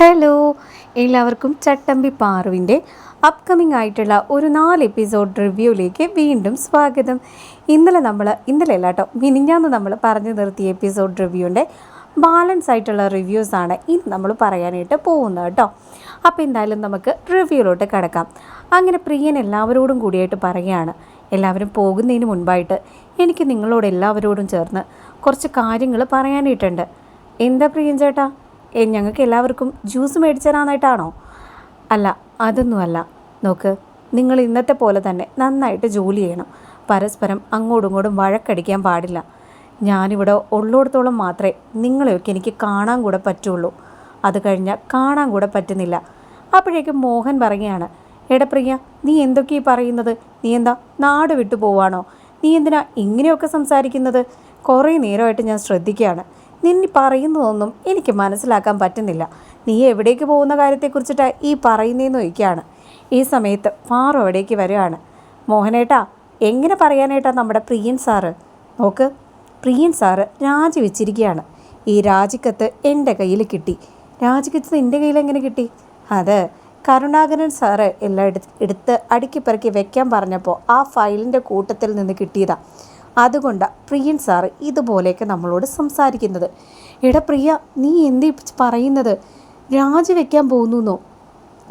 Hello എല്ലാവർക്കും ചട്ടമ്പി പാറുവിന്റെ upcoming ആയിട്ടുള്ള ഒരു നാല് എപ്പിസോഡ് റിവ്യൂയിലേക്ക് വീണ്ടും സ്വാഗതം. ഇന്നലെ നമ്മൾ ഇന്നലെ അല്ല കേട്ടോ മിനിഞ്ഞാന്ന് നമ്മൾ പറഞ്ഞു നിർത്തിയ എപ്പിസോഡ് റിവ്യൂവിന്റെ ബാലൻസ് ആയിട്ടുള്ള റിവ്യൂസാണ് ഇന്ന് നമ്മൾ പറയാനായിട്ട് പോകുന്നത് കേട്ടോ. അപ്പോൾ എന്തായാലും നമുക്ക് റിവ്യൂയിലോട്ട് കിടക്കാം. അങ്ങനെ പ്രിയൻ എല്ലാവരോടും കൂടിയായിട്ട് പറയുകയാണ് എല്ലാവരും പോകുന്നതിന് മുൻപായിട്ട് എനിക്ക് നിങ്ങളോട് എല്ലാവരോടും ചേർന്ന് കുറച്ച് കാര്യങ്ങൾ പറയാനായിട്ടുണ്ട്. എന്താ പ്രിയൻ ചേട്ടാ? ഞങ്ങൾക്ക് എല്ലാവർക്കും ജ്യൂസ് മേടിച്ചു തരാനായിട്ടാണോ അല്ല അതൊന്നുമല്ല. നോക്ക് നിങ്ങൾ ഇന്നത്തെ പോലെ തന്നെ നന്നായിട്ട് ജോലി ചെയ്യണം. പരസ്പരം അങ്ങോട്ടും ഇങ്ങോട്ടും വഴക്കടിക്കാൻ പാടില്ല. ഞാനിവിടെ ഉള്ളിടത്തോളം മാത്രമേ നിങ്ങളെയൊക്കെ എനിക്ക് കാണാൻ കൂടെ പറ്റുള്ളൂ. അത് കഴിഞ്ഞാൽ കാണാൻ കൂടെ പറ്റുന്നില്ല. അപ്പോഴേക്കും മോഹൻ പറയുകയാണ് എടപ്രിയ നീ എന്തൊക്കെയാ ഈ പറയുന്നത്? നീ എന്താ നാട് വിട്ടു പോവാണോ? നീ എന്തിനാ ഇങ്ങനെയൊക്കെ സംസാരിക്കുന്നത്? കുറേ നേരമായിട്ട് ഞാൻ ശ്രദ്ധിക്കുകയാണ്. നിന്നി പറയുന്നതൊന്നും എനിക്ക് മനസ്സിലാക്കാൻ പറ്റുന്നില്ല. നീ എവിടേക്ക് പോകുന്ന കാര്യത്തെക്കുറിച്ചിട്ടാണ് ഈ പറയുന്നതെന്ന് ചോദിക്കുകയാണ്. ഈ സമയത്ത് പാറു അവിടേക്ക് വരികയാണ്. മോഹനേട്ടാ എങ്ങനെ പറയാനേട്ടാ നമ്മുടെ പ്രിയൻ സാറ്? നോക്ക് പ്രിയൻ സാറ് രാജിവെച്ചിരിക്കുകയാണ്. ഈ രാജിക്കത്ത് എന്റെ കയ്യിൽ കിട്ടി. രാജിക്കത്ത് എന്റെ കയ്യിൽ എങ്ങനെ കിട്ടി? അത് കരുണാകരൻ സാറ് എല്ലാം എടുത്ത് എടുത്ത് അടുക്കിപ്പറക്കി വെക്കാൻ പറഞ്ഞപ്പോൾ ആ ഫയലിന്റെ കൂട്ടത്തിൽ നിന്ന് കിട്ടിയതാ. അതുകൊണ്ടാണ് പ്രിയൻ സാറ് ഇതുപോലെയൊക്കെ നമ്മളോട് സംസാരിക്കുന്നത്. എടാ പ്രിയ നീ എന്ത് പറയുന്നത്? രാജിവെക്കാൻ പോകുന്നു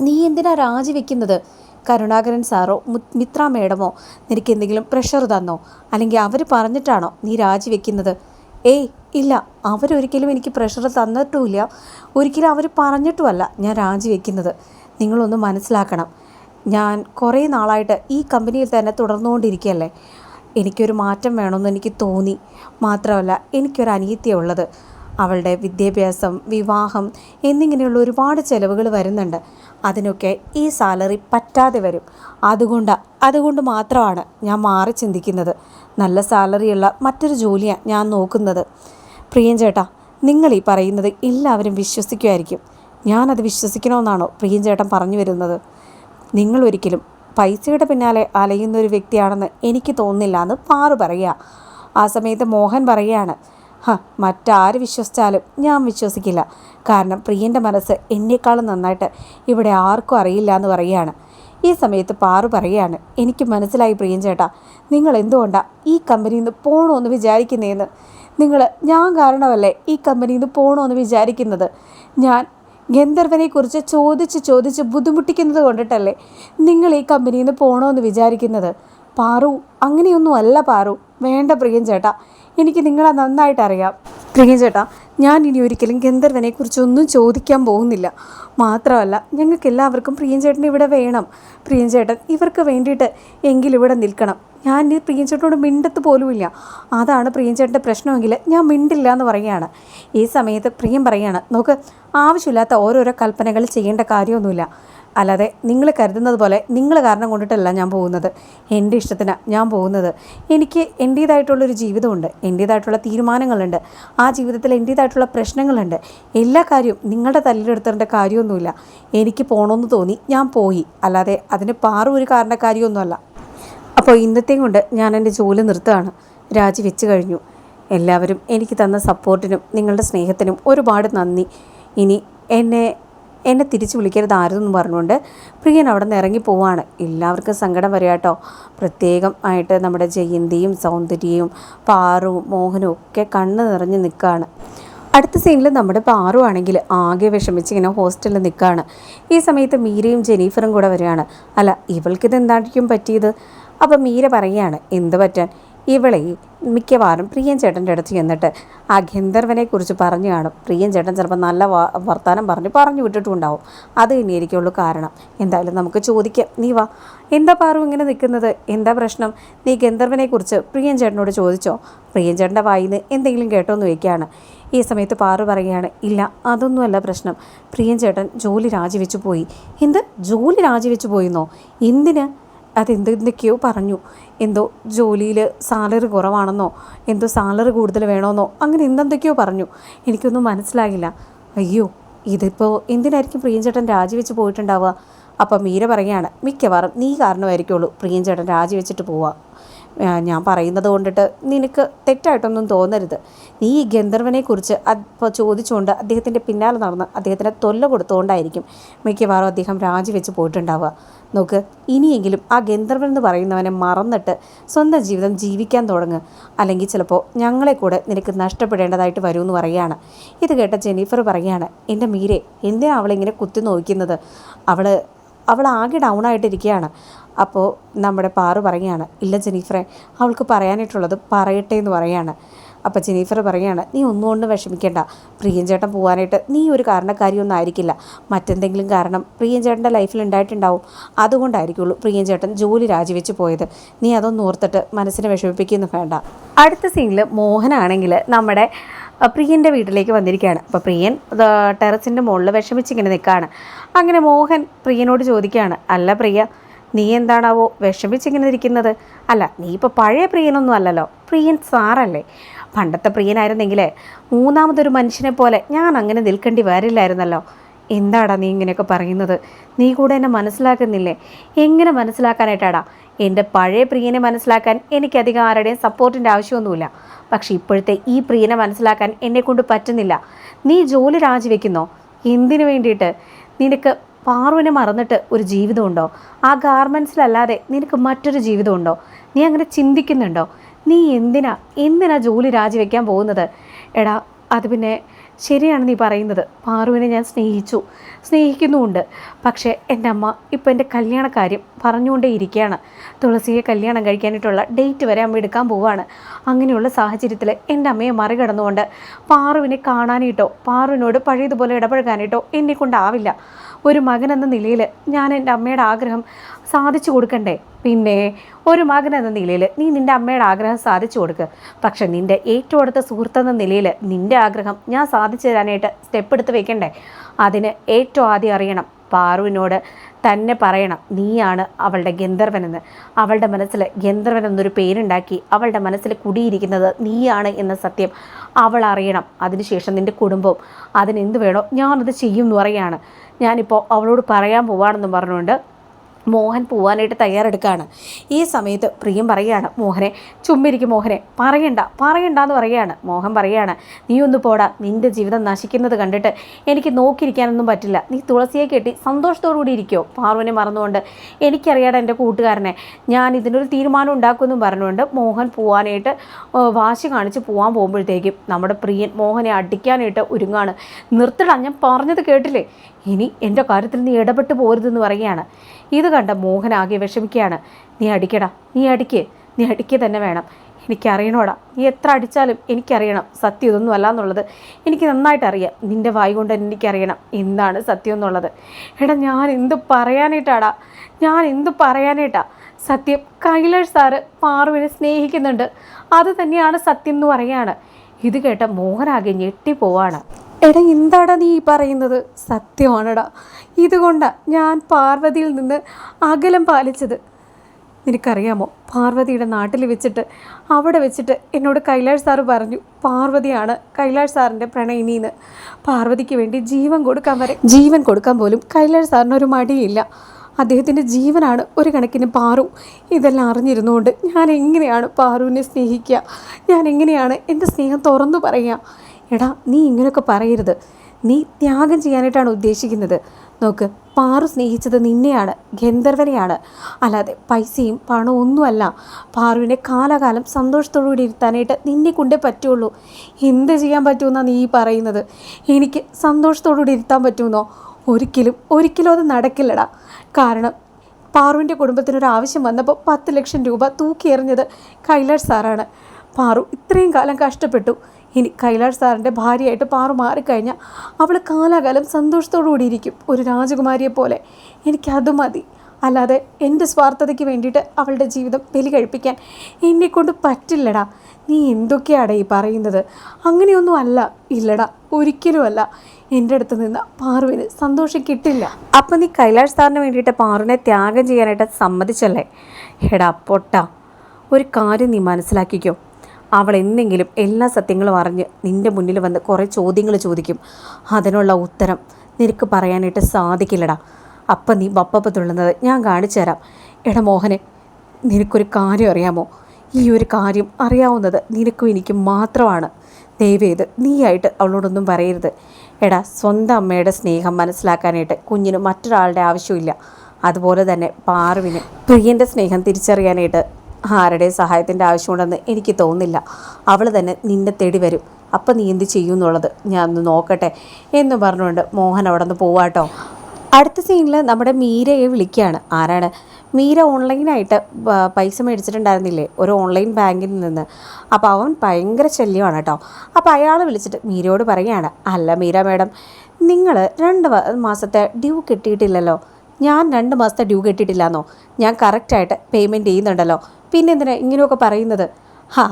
നീ എന്തിനാ രാജിവെക്കുന്നത്? കരുണാകരൻ സാറോ മിത്ര മേഡമോ നിനക്ക് എന്തെങ്കിലും പ്രഷർ തന്നോ? അല്ലെങ്കിൽ അവർ പറഞ്ഞിട്ടാണോ നീ രാജിവെക്കുന്നത്? ഏയ് ഇല്ല. അവരൊരിക്കലും എനിക്ക് പ്രഷർ തന്നിട്ടുമില്ല. ഒരിക്കലും അവർ പറഞ്ഞിട്ടുമല്ല ഞാൻ രാജിവെക്കുന്നത്. നിങ്ങളൊന്ന് മനസ്സിലാക്കണം. ഞാൻ കുറേ നാളായിട്ട് ഈ കമ്പനിയിൽ തന്നെ തുടർന്നുകൊണ്ടിരിക്കുകയല്ലേ? എനിക്കൊരു മാറ്റം വേണമെന്ന് എനിക്ക് തോന്നി. മാത്രമല്ല എനിക്കൊരു അനിയത്തിയുള്ളത് അവളുടെ വിദ്യാഭ്യാസം വിവാഹം എന്നിങ്ങനെയുള്ള ഒരുപാട് ചിലവുകൾ വരുന്നുണ്ട്. അതിനൊക്കെ ഈ സാലറി പറ്റാതെ വരും. അതുകൊണ്ട് അതുകൊണ്ട് മാത്രമാണ് ഞാൻ മാറി ചിന്തിക്കുന്നത്. നല്ല സാലറിയുള്ള മറ്റൊരു ജോലിയാണ് ഞാൻ നോക്കുന്നത്. പ്രിയൻ ചേട്ടാ നിങ്ങൾ ഈ പറയുന്നത് എല്ലാവരും വിശ്വസിക്കുമായിരിക്കും. ഞാനത് വിശ്വസിക്കണമെന്നാണോ പ്രിയൻ ചേട്ടൻ പറഞ്ഞു വരുന്നത്? നിങ്ങൾ ഒരിക്കലും പൈസയുടെ പിന്നാലെ അലയുന്ന ഒരു വ്യക്തിയാണെന്ന് എനിക്ക് തോന്നുന്നില്ല എന്ന് പാറു പറയുക. ആ സമയത്ത് മോഹൻ പറയുകയാണ് ഹ മറ്റാര് വിശ്വസിച്ചാലും ഞാൻ വിശ്വസിക്കില്ല. കാരണം പ്രിയന്റെ മനസ്സ് എന്നേക്കാളും നന്നായിട്ട് ഇവിടെ ആർക്കും അറിയില്ല എന്ന് പറയുകയാണ്. ഈ സമയത്ത് പാറു പറയുകയാണ് എനിക്ക് മനസ്സിലായി പ്രിയൻ ചേട്ടാ നിങ്ങൾ എന്തുകൊണ്ടാണ് ഈ കമ്പനിയിൽ നിന്ന് പോകണമെന്ന് വിചാരിക്കുന്നതെന്ന് നിങ്ങൾ ഞാൻ കാരണമല്ലേ ഈ കമ്പനിയിൽ നിന്ന് പോകണമെന്ന് വിചാരിക്കുന്നത്? ഞാൻ ഗന്ധർവനെക്കുറിച്ച് ചോദിച്ച് ചോദിച്ച് ബുദ്ധിമുട്ടിക്കുന്നത് കൊണ്ടിട്ടല്ലേ നിങ്ങൾ ഈ കമ്പനിയിൽ നിന്ന് പോകണമെന്ന് വിചാരിക്കുന്നത്? പാറു അങ്ങനെയൊന്നും അല്ല പാറു. വേണ്ട പ്രിയൻ ചേട്ടാ എനിക്ക് നിങ്ങളെ നന്നായിട്ട് പ്രിയൻ ചേട്ടാ ഞാൻ ഇനി ഒരിക്കലും ഗന്ധർവനെക്കുറിച്ചൊന്നും ചോദിക്കാൻ പോകുന്നില്ല. മാത്രമല്ല ഞങ്ങൾക്ക് എല്ലാവർക്കും പ്രിയഞ്ചേട്ടൻ ഇവിടെ വേണം. പ്രിയഞ്ചേട്ടൻ ഇവർക്ക് വേണ്ടിയിട്ട് എങ്കിലും ഇവിടെ നിൽക്കണം. ഞാൻ ഈ പ്രിയഞ്ചേട്ടനോട് മിണ്ടത്ത് പോലുമില്ല. അതാണ് പ്രിയഞ്ചേട്ടന്റെ പ്രശ്നമെങ്കിൽ ഞാൻ മിണ്ടില്ല എന്ന് പറയുകയാണ്. ഈ സമയത്ത് പ്രിയം പറയുകയാണ് നമുക്ക് ആവശ്യമില്ലാത്ത ഓരോരോ കൽപ്പനകൾ ചെയ്യേണ്ട കാര്യമൊന്നുമില്ല. അല്ലാതെ നിങ്ങൾ കരുതുന്നത് പോലെ നിങ്ങൾ കാരണം കൊണ്ടിട്ടല്ല ഞാൻ പോകുന്നത്. എന്റെ ഇഷ്ടത്തിനാണ് ഞാൻ പോകുന്നത്. എനിക്ക് എന്റേതായിട്ടുള്ളൊരു ജീവിതമുണ്ട്. എന്റേതായിട്ടുള്ള തീരുമാനങ്ങളുണ്ട്. ആ ജീവിതത്തിൽ എന്റേതായിട്ടുള്ള പ്രശ്നങ്ങളുണ്ട്. എല്ലാ കാര്യവും നിങ്ങളുടെ തല്ലിലെടുത്തേണ്ട കാര്യമൊന്നുമില്ല. എനിക്ക് പോകണമെന്ന് തോന്നി ഞാൻ പോയി. അല്ലാതെ അതിന് പാറു ഒരു കാരണക്കാരിയൊന്നുമല്ല. അപ്പോൾ ഇന്നത്തെയും കൊണ്ട് ഞാൻ എന്റെ ജോലി നിർത്തുകയാണ്. രാജി വെച്ച് കഴിഞ്ഞു. എല്ലാവരും എനിക്ക് തന്ന സപ്പോർട്ടിനും നിങ്ങളുടെ സ്നേഹത്തിനും ഒരുപാട് നന്ദി. ഇനി എന്നെ എന്നെ തിരിച്ചു വിളിക്കരുത് ആരെന്നും പറഞ്ഞുകൊണ്ട് പ്രിയൻ അവിടെ നിന്ന് ഇറങ്ങി പോവാണ്. എല്ലാവർക്കും സങ്കടം വരിക കേട്ടോ. പ്രത്യേകം ആയിട്ട് നമ്മുടെ ജയന്തിയും സൗന്ദര്യയും പാറുവും മോഹനും ഒക്കെ കണ്ണ് നിറഞ്ഞ് നിൽക്കുകയാണ്. അടുത്ത സീനിൽ നമ്മുടെ പാറു ആണെങ്കിൽ ആകെ വിഷമിച്ച് ഇങ്ങനെ ഹോസ്റ്റലിൽ നിൽക്കുകയാണ്. ഈ സമയത്ത് മീരയും ജെനീഫറും കൂടെ വരികയാണ്. അല്ല ഇവൾക്കിത് എന്തായിരിക്കും പറ്റിയത്? അപ്പം മീര പറയുകയാണ് എന്ത് പറ്റാൻ? ഇവളെ മിക്കവാറും പ്രിയൻ ചേട്ടന്റെ അടുത്ത് ചെന്നിട്ട് ആ ഗന്ധർവനെ കുറിച്ച് പറഞ്ഞു കാണും. പ്രിയൻ ചേട്ടൻ ചിലപ്പോൾ നല്ല വർത്തമാനം പറഞ്ഞ് പറഞ്ഞു വിട്ടിട്ടുണ്ടാവും. അത് തന്നെയായിരിക്കുള്ളൂ കാരണം. എന്തായാലും നമുക്ക് ചോദിക്കാം. നീ വാ. എന്താ പാറു ഇങ്ങനെ നിൽക്കുന്നത്? എന്താ പ്രശ്നം? നീ ഗന്ധർവനെ കുറിച്ച് പ്രിയൻ ചേട്ടനോട് ചോദിച്ചോ? പ്രിയൻ ചേട്ടന്റെ വായിൽ നിന്ന് എന്തെങ്കിലും കേട്ടോ എന്ന് ചോദിക്കുകയാണ്. ഈ സമയത്ത് പാറു പറയുകയാണ് ഇല്ല അതൊന്നുമല്ല പ്രശ്നം. പ്രിയൻ ചേട്ടൻ ജോലി രാജിവെച്ചു പോയി. എന്ത്? ജോലി രാജിവെച്ചു പോയിന്നോ? എന്തിന്? അതെന്തെന്തൊക്കെയോ പറഞ്ഞു. എന്തോ ജോലിയിൽ സാലറി കുറവാണെന്നോ എന്തോ സാലറി കൂടുതൽ വേണമെന്നോ അങ്ങനെ എന്തെന്തൊക്കെയോ പറഞ്ഞു. എനിക്കൊന്നും മനസ്സിലാകില്ല അയ്യോ ഇതിപ്പോൾ എന്തിനായിരിക്കും പ്രിയഞ്ചേട്ടൻ രാജിവെച്ച് പോയിട്ടുണ്ടാവുക? അപ്പം മീര പറയുകയാണ് മിക്കവാറും നീ കാരണമായിരിക്കുള്ളൂ പ്രിയഞ്ചേട്ടൻ രാജിവെച്ചിട്ട് പോവുക. ഞാൻ പറയുന്നത് കൊണ്ടിട്ട് നിനക്ക് തെറ്റായിട്ടൊന്നും തോന്നരുത്. നീ ഈ ഗന്ധർവനെക്കുറിച്ച് അപ്പോൾ ചോദിച്ചുകൊണ്ട് അദ്ദേഹത്തിന്റെ പിന്നാലെ നടന്ന് അദ്ദേഹത്തിന്റെ തൊല്ല കൊടുത്തുകൊണ്ടായിരിക്കും മിക്കവാറും അദ്ദേഹം രാജിവെച്ച് പോയിട്ടുണ്ടാവുക. നോക്ക് ഇനിയെങ്കിലും ആ ഗന്ധർവൻ എന്ന് പറയുന്നവനെ മറന്നിട്ട് സ്വന്തം ജീവിതം ജീവിക്കാൻ തുടങ്ങുക അല്ലെങ്കിൽ ചിലപ്പോൾ ഞങ്ങളെ കൂടെ നിനക്ക് നഷ്ടപ്പെടേണ്ടതായിട്ട് വരുമെന്ന് പറയുകയാണ്. ഇത് കേട്ട ജെന്നിഫർ പറയുകയാണ് എന്റെ മീരെ എന്തിനാ അവളിങ്ങനെ കുത്തി നോക്കുന്നത് അവൾ അവൾ ആകെ ഡൗൺ ആയിട്ടിരിക്കുകയാണ്. അപ്പോൾ നമ്മുടെ പാറു പറയുകയാണ് ഇല്ല ജെനീഫറെ അവൾക്ക് പറയാനായിട്ടുള്ളത് പറയട്ടെ എന്ന് പറയാണ് അപ്പോൾ ജെനീഫർ പറയുകയാണ് നീ ഒന്നുകൊണ്ട് വിഷമിക്കേണ്ട. പ്രിയൻ ചേട്ടൻ പോകാനായിട്ട് നീ ഒരു കാരണക്കാരിയൊന്നും ആയിരിക്കില്ല. മറ്റെന്തെങ്കിലും കാരണം പ്രിയൻ ചേട്ടന്റെ ലൈഫിൽ ഉണ്ടായിട്ടുണ്ടാവും. അതുകൊണ്ടായിരിക്കുള്ളൂ പ്രിയൻ ചേട്ടൻ ജോലി രാജിവെച്ച് പോയത്. നീ അതൊന്നും ഓർത്തിട്ട് മനസ്സിനെ വിഷമിപ്പിക്കുന്നു വേണ്ട. അടുത്ത സീനിൽ മോഹനാണെങ്കിൽ നമ്മുടെ പ്രിയന്റെ വീട്ടിലേക്ക് വന്നിരിക്കുകയാണ്. അപ്പോൾ പ്രിയൻ ടെറസിന്റെ മുകളിൽ വിഷമിച്ചിങ്ങനെ നിൽക്കുകയാണ്. അങ്ങനെ മോഹൻ പ്രിയനോട് ചോദിക്കുകയാണ് അല്ല പ്രിയ നീ എന്താണാവോ വിഷമിച്ചിങ്ങനെ ഇരിക്കുന്നത്? അല്ല നീ ഇപ്പോൾ പഴയ പ്രിയനൊന്നും അല്ലല്ലോ. പ്രിയൻ സാറല്ലേ. പണ്ടത്തെ പ്രിയനായിരുന്നെങ്കിലേ മൂന്നാമതൊരു മനുഷ്യനെ പോലെ ഞാൻ അങ്ങനെ നിൽക്കേണ്ടി വരില്ലായിരുന്നല്ലോ. എന്താടാ നീ ഇങ്ങനെയൊക്കെ പറയുന്നത്? നീ കൂടെ എന്നെ മനസ്സിലാക്കുന്നില്ലേ? എങ്ങനെ മനസ്സിലാക്കാനായിട്ടാടാ? എന്റെ പഴയ പ്രിയനെ മനസ്സിലാക്കാൻ എനിക്കധികം ആരുടെയും സപ്പോർട്ടിന്റെ ആവശ്യമൊന്നുമില്ല. പക്ഷേ ഇപ്പോഴത്തെ ഈ പ്രിയനെ മനസ്സിലാക്കാൻ എന്നെക്കൊണ്ട് പറ്റുന്നില്ല. നീ ജോലി രാജിവെക്കുന്നോ? എന്തിനു വേണ്ടിയിട്ട്? നിനക്ക് പാറുവിനെ മറന്നിട്ട് ഒരു ജീവിതമുണ്ടോ? ആ ഗാർമെൻസിലല്ലാതെ നിനക്ക് മറ്റൊരു ജീവിതമുണ്ടോ? നീ അങ്ങനെ ചിന്തിക്കുന്നുണ്ടോ? നീ എന്തിനാ എന്തിനാ ജോലി രാജിവെക്കാൻ പോകുന്നത്? എടാ അത് പിന്നെ ശരിയാണ് നീ പറയുന്നത്. പാറുവിനെ ഞാൻ സ്നേഹിച്ചു. സ്നേഹിക്കുന്നുമുണ്ട്. പക്ഷേ എന്റെ അമ്മ ഇപ്പോൾ എന്റെ കല്യാണക്കാര്യം പറഞ്ഞുകൊണ്ടേ ഇരിക്കുകയാണ് തുളസിയെ കല്യാണം കഴിക്കാനായിട്ടുള്ള ഡേറ്റ് വരെ അമ്മ എടുക്കാൻ പോവാണ് അങ്ങനെയുള്ള സാഹചര്യത്തിൽ എന്റെ അമ്മയെ മറികടന്നുകൊണ്ട് പാറുവിനെ കാണാനായിട്ടോ പാറുവിനോട് പഴയതുപോലെ ഇടപഴകാനായിട്ടോ എന്നെ കൊണ്ടാവില്ല. ഒരു മകനെന്ന നിലയിൽ ഞാൻ എന്റെ അമ്മയുടെ ആഗ്രഹം സാധിച്ചു കൊടുക്കണ്ടേ? പിന്നെ ഒരു മകൻ എന്ന നിലയിൽ നീ നിന്റെ അമ്മയുടെ ആഗ്രഹം സാധിച്ചു കൊടുക്കുക പക്ഷെ നിന്റെ ഏറ്റവും അടുത്ത സുഹൃത്തെന്ന നിലയിൽ നിന്റെ ആഗ്രഹം ഞാൻ സാധിച്ചു തരാനായിട്ട് സ്റ്റെപ്പ് എടുത്ത് വെക്കണ്ടേ? അതിന് ഏറ്റവും ആദ്യം അറിയണം. പാറുവിനോട് തന്നെ പറയണം. നീയാണ് അവളുടെ ഗന്ധർവനെന്ന്. അവളുടെ മനസ്സിൽ ഗന്ധർവൻ എന്നൊരു പേരുണ്ടാക്കി അവളുടെ മനസ്സിൽ കുടിയിരിക്കുന്നത് നീയാണ് എന്ന സത്യം അവൾ അറിയണം. അതിനുശേഷം നിന്റെ കുടുംബവും അതിനെന്ത് വേണോ ഞാനത് ചെയ്യും എന്ന് പറയാണ്. ഞാനിപ്പോൾ അവളോട് പറയാൻ പോവാണെന്നും പറഞ്ഞുകൊണ്ട് മോഹൻ പോവാനായിട്ട് തയ്യാറെടുക്കുകയാണ് ഈ സമയത്ത് പ്രിയം പറയുകയാണ് മോഹനെ ചുമ്മിരിക്കും മോഹനെ പറയണ്ട പറയണ്ട എന്ന് പറയുകയാണ്. മോഹൻ പറയുകയാണ് നീ ഒന്ന് പോടാ നിന്റെ ജീവിതം നശിക്കുന്നത് കണ്ടിട്ട് എനിക്ക് നോക്കിയിരിക്കാനൊന്നും പറ്റില്ല. നീ തുളസിയെ കെട്ടി സന്തോഷത്തോടുകൂടി ഇരിക്കുമോ പാർവനെ മറന്നുകൊണ്ട് എനിക്കറിയാടാ എന്റെ കൂട്ടുകാരനെ ഞാൻ ഇതിനൊരു തീരുമാനം ഉണ്ടാക്കുമെന്നും പറഞ്ഞുകൊണ്ട് മോഹൻ പോവാനായിട്ട് വാശി കാണിച്ച് പോകാൻ പോകുമ്പോഴത്തേക്കും നമ്മുടെ പ്രിയൻ മോഹനെ അടിക്കാനായിട്ട് ഒരുങ്ങാണ്. നിർത്തടാ ഞാൻ പറഞ്ഞത് കേട്ടില്ലേ? ഇനി എന്റെ കാര്യത്തിൽ നീ ഇടപെട്ട് പോരുതെന്ന് പറയുകയാണ്. ഇത് കണ്ട മോഹൻ ആകെ വിഷമിക്കുകയാണ്. നീ അടിക്കടാ നീ അടിക്ക് നീ അടിക്കുക തന്നെ വേണം. എനിക്കറിയണോടാ നീ എത്ര അടിച്ചാലും എനിക്കറിയണം. സത്യം ഇതൊന്നും അല്ല എന്നുള്ളത്. എനിക്ക് നന്നായിട്ട് അറിയാം നിന്റെ വായി കൊണ്ട് തന്നെ എനിക്കറിയണം. എന്താണ് സത്യം എന്നുള്ളത്. എടാ ഞാൻ എന്ത് പറയാനായിട്ടാടാ? ഞാൻ എന്ത് പറയാനായിട്ടാ? സത്യം കൈലാഷ് സാറ് പാറുവിനെ സ്നേഹിക്കുന്നുണ്ട്. അത് തന്നെയാണ് സത്യം എന്ന് പറയുകയാണ്. ഇത് കേട്ട മോഹനാകെ ഞെട്ടിപ്പോവാണ്. എടാ എന്താടാ നീ പറയുന്നത്? സത്യമാണടാ. ഇതുകൊണ്ടാണ് ഞാൻ പാർവതിയിൽ നിന്ന് അകലം പാലിച്ചത്. നിനക്കറിയാമോ? പാർവതിയുടെ നാട്ടിൽ വെച്ചിട്ട് അവിടെ വെച്ചിട്ട് എന്നോട് കൈലാഷ് സാറ് പറഞ്ഞു പാർവതിയാണ് കൈലാഷ് സാറിന്റെ പ്രണയിനിന്ന്. പാർവതിക്ക് വേണ്ടി ജീവൻ കൊടുക്കാൻ വരെ ജീവൻ കൊടുക്കാൻ പോലും കൈലാഷ് സാറിന് ഒരു മടിയില്ല. അദ്ദേഹത്തിന്റെ ജീവനാണ് ഒരു കണക്കിന് പാറു. ഇതെല്ലാം അറിഞ്ഞിരുന്നുകൊണ്ട് ഞാൻ എങ്ങനെയാണ് പാറുവിനെ സ്നേഹിക്കുക? ഞാൻ എങ്ങനെയാണ് എന്റെ സ്നേഹം തുറന്നു പറയുക? എടാ നീ ഇങ്ങനെയൊക്കെ പറയരുത്. നീ ത്യാഗം ചെയ്യാനായിട്ടാണ് ഉദ്ദേശിക്കുന്നത്. നോക്ക് പാറു സ്നേഹിച്ചത് നിന്നെയാണ് ഗന്ധർവനെയാണ്. അല്ലാതെ പൈസയും പണവും ഒന്നുമല്ല. പാറുവിനെ കാലാകാലം സന്തോഷത്തോടുകൂടി ഇരുത്താനായിട്ട് നിന്നെ കൊണ്ടേ പറ്റുള്ളൂ. എന്ത് ചെയ്യാൻ പറ്റുമെന്നാണ് നീ പറയുന്നത്? എനിക്ക് സന്തോഷത്തോടുകൂടി ഇരുത്താൻ പറ്റുമെന്നോ? ഒരിക്കലും ഒരിക്കലും അത് നടക്കില്ലടാ. കാരണം പാറുവിന്റെ കുടുംബത്തിനൊരു ആവശ്യം വന്നപ്പോൾ പത്ത് ലക്ഷം രൂപ തൂക്കിയെറിഞ്ഞത് കൈലാഷ് സാറാണ്. പാറു ഇത്രയും കാലം കഷ്ടപ്പെട്ടു. ഇനി കൈലാഷ് സാറിന്റെ ഭാര്യയായിട്ട് പാറു മാറിക്കഴിഞ്ഞാൽ അവൾ കാലാകാലം സന്തോഷത്തോടുകൂടി ഇരിക്കും ഒരു രാജകുമാരിയെ പോലെ. എനിക്കത് മതി. അല്ലാതെ എന്റെ സ്വാർത്ഥതയ്ക്ക് വേണ്ടിയിട്ട് അവളുടെ ജീവിതം ബലി കഴിപ്പിക്കാൻ എന്നെക്കൊണ്ട് പറ്റില്ലടാ. നീ എന്തൊക്കെയാടാ ഈ പറയുന്നത്? അങ്ങനെയൊന്നും അല്ല ഇല്ലടാ. ഒരിക്കലുമല്ല. എന്റെ അടുത്ത് നിന്ന് പാറുവിന് സന്തോഷം കിട്ടില്ല. അപ്പം നീ കൈലാഷ് സാറിന് വേണ്ടിയിട്ട് പാറുവിനെ ത്യാഗം ചെയ്യാനായിട്ട് സമ്മതിച്ചല്ലേ? എടാ പൊട്ട. ഒരു കാര്യം നീ മനസ്സിലാക്കിക്കോ. അവൾ എന്നെങ്കിലും എല്ലാ സത്യങ്ങളും അറിഞ്ഞ് നിന്റെ മുന്നിൽ വന്ന് കുറേ ചോദ്യങ്ങൾ ചോദിക്കും. അതിനുള്ള ഉത്തരം നിനക്ക് പറയാനായിട്ട് സാധിക്കില്ലടാ. അപ്പം നീ വപ്പപ്പ് തുള്ളുന്നത് ഞാൻ കാണിച്ചു തരാം. എടാ മോഹനെ നിനക്കൊരു കാര്യം അറിയാമോ? ഈ ഒരു കാര്യം അറിയാവുന്നത് നിനക്കും എനിക്കും മാത്രമാണ്. ദയവേത് നീയായിട്ട് അവളോടൊന്നും പറയരുത്. എടാ സ്വന്തം അമ്മയുടെ സ്നേഹം മനസ്സിലാക്കാനായിട്ട് കുഞ്ഞിന് മറ്റൊരാളുടെ ആവശ്യമില്ല. അതുപോലെ തന്നെ പാർവിന് പ്രിയന്റെ സ്നേഹം തിരിച്ചറിയാനായിട്ട് ആരുടെ സഹായത്തിന്റെ ആവശ്യമുണ്ടെന്ന് എനിക്ക് തോന്നുന്നില്ല. അവൾ തന്നെ നിന്നെ തേടി വരും. അപ്പം നീ എന്ത് ചെയ്യും എന്നുള്ളത് ഞാൻ ഒന്ന് നോക്കട്ടെ. എന്ന് പറഞ്ഞുകൊണ്ട് മോഹൻ അവിടെ നിന്ന് പോവാട്ടോ അടുത്ത സീനിൽ നമ്മുടെ മീരയെ വിളിക്കുകയാണ്. ആരാണ്? മീര ഓൺലൈനായിട്ട് പൈസ മേടിച്ചിട്ടുണ്ടായിരുന്നില്ലേ? ഒരു ഓൺലൈൻ ബാങ്കിൽ നിന്ന്. അപ്പോൾ അവൻ ഭയങ്കര ശല്യമാണ് കേട്ടോ അപ്പോൾ അയാൾ വിളിച്ചിട്ട് മീരയോട് പറയുകയാണ്. അല്ല മീര മേഡം നിങ്ങൾ രണ്ട് മാസത്തെ ഡ്യൂ കിട്ടിയിട്ടില്ലല്ലോ. ഞാൻ രണ്ട് മാസത്തെ ഡ്യൂ കെട്ടിയിട്ടില്ലാന്നോ? ഞാൻ കറക്റ്റായിട്ട് പേയ്മെന്റ് ചെയ്യുന്നുണ്ടല്ലോ. പിന്നെ എന്തിനാ ഇങ്ങനെയൊക്കെ പറയുന്നത്? ആ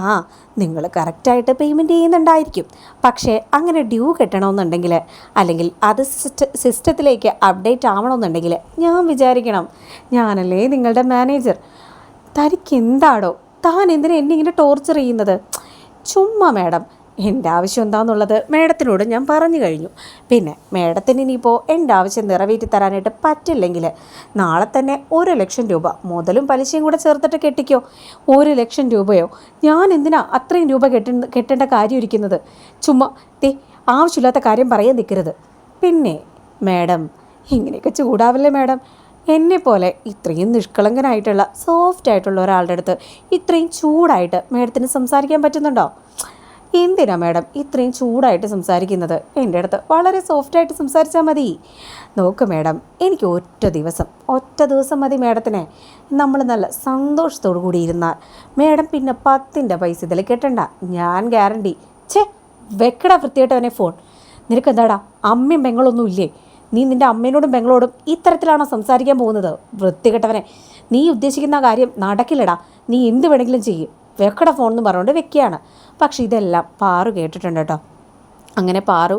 നിങ്ങൾ കറക്റ്റായിട്ട് പേയ്മെന്റ് ചെയ്യുന്നുണ്ടായിരിക്കും. പക്ഷേ അങ്ങനെ ഡ്യൂ കെട്ടണമെന്നുണ്ടെങ്കിൽ അല്ലെങ്കിൽ അത് സിസ്റ്റ സിസ്റ്റത്തിലേക്ക് അപ്ഡേറ്റ് ആവണമെന്നുണ്ടെങ്കിൽ ഞാൻ വിചാരിക്കണം. ഞാനല്ലേ നിങ്ങളുടെ മാനേജർ തനിക്ക് എന്താടോ താൻ എന്തിനാ എന്നെ ഇങ്ങനെ ടോർച്ചർ ചെയ്യുന്നത്? ചുമ്മാ മാഡം എന്റെ ആവശ്യം എന്താണെന്നുള്ളത് മേഡത്തിനോട് ഞാൻ പറഞ്ഞു കഴിഞ്ഞു. പിന്നെ മേഡത്തിന് ഇനിയിപ്പോൾ എന്റെ ആവശ്യം നിറവേറ്റി തരാനായിട്ട് പറ്റില്ലെങ്കിൽ നാളെ തന്നെ ഒരു ലക്ഷം രൂപ മുതലും പലിശയും കൂടെ ചേർത്തിട്ട് കെട്ടിക്കോ. ഒരു ലക്ഷം രൂപയോ? ഞാൻ എന്തിനാ അത്രയും രൂപ കെട്ട കെട്ടേണ്ട കാര്യം ഇരിക്കുന്നത്? ചുമ്മാ തേ ആവശ്യമില്ലാത്ത കാര്യം പറയാൻ നിൽക്കരുത് പിന്നെ മാഡം ഇങ്ങനെയൊക്കെ ചൂടാവില്ലേ മാഡം? എന്നെപ്പോലെ ഇത്രയും നിഷ്കളങ്കനായിട്ടുള്ള സോഫ്റ്റ് ആയിട്ടുള്ള ഒരാളുടെ അടുത്ത് ഇത്രയും ചൂടായിട്ട് മാഡത്തിന് സംസാരിക്കാൻ പറ്റുന്നുണ്ടോ? എന്തിനാ മാഡം ഇത്രയും ചൂടായിട്ട് സംസാരിക്കുന്നത്? എന്റെ അടുത്ത് വളരെ സോഫ്റ്റായിട്ട് സംസാരിച്ചാൽ മതി. നോക്ക് മാഡം എനിക്ക് ഒറ്റ ദിവസം ഒറ്റ ദിവസം മതി മാഡത്തിന്. നമ്മൾ നല്ല സന്തോഷത്തോടു കൂടി ഇരുന്നാൽ. മാഡം പിന്നെ പത്തിന്റെ പൈസ ഇതിൽ കെട്ടണ്ട. ഞാൻ ഗ്യാരണ്ടി ഛേ വെക്കടാ വൃത്തിയായിട്ടവനെ ഫോൺ നിനക്ക് എന്താടാ അമ്മയും പെങ്ങളൊന്നും ഇല്ലേ? നീ നിന്റെ അമ്മേനോടും പെങ്ങളോടും ഇത്തരത്തിലാണോ സംസാരിക്കാൻ പോകുന്നത്? വൃത്തികെട്ടവനെ നീ ഉദ്ദേശിക്കുന്ന കാര്യം നടക്കില്ലടാ. നീ എന്ത് വേണമെങ്കിലും ചെയ്യും. വെക്കട ഫോൺ എന്ന് പറഞ്ഞുകൊണ്ട് വെക്കുകയാണ്. പക്ഷെ ഇതെല്ലാം പാറു കേട്ടിട്ടുണ്ട് കേട്ടോ. അങ്ങനെ പാറു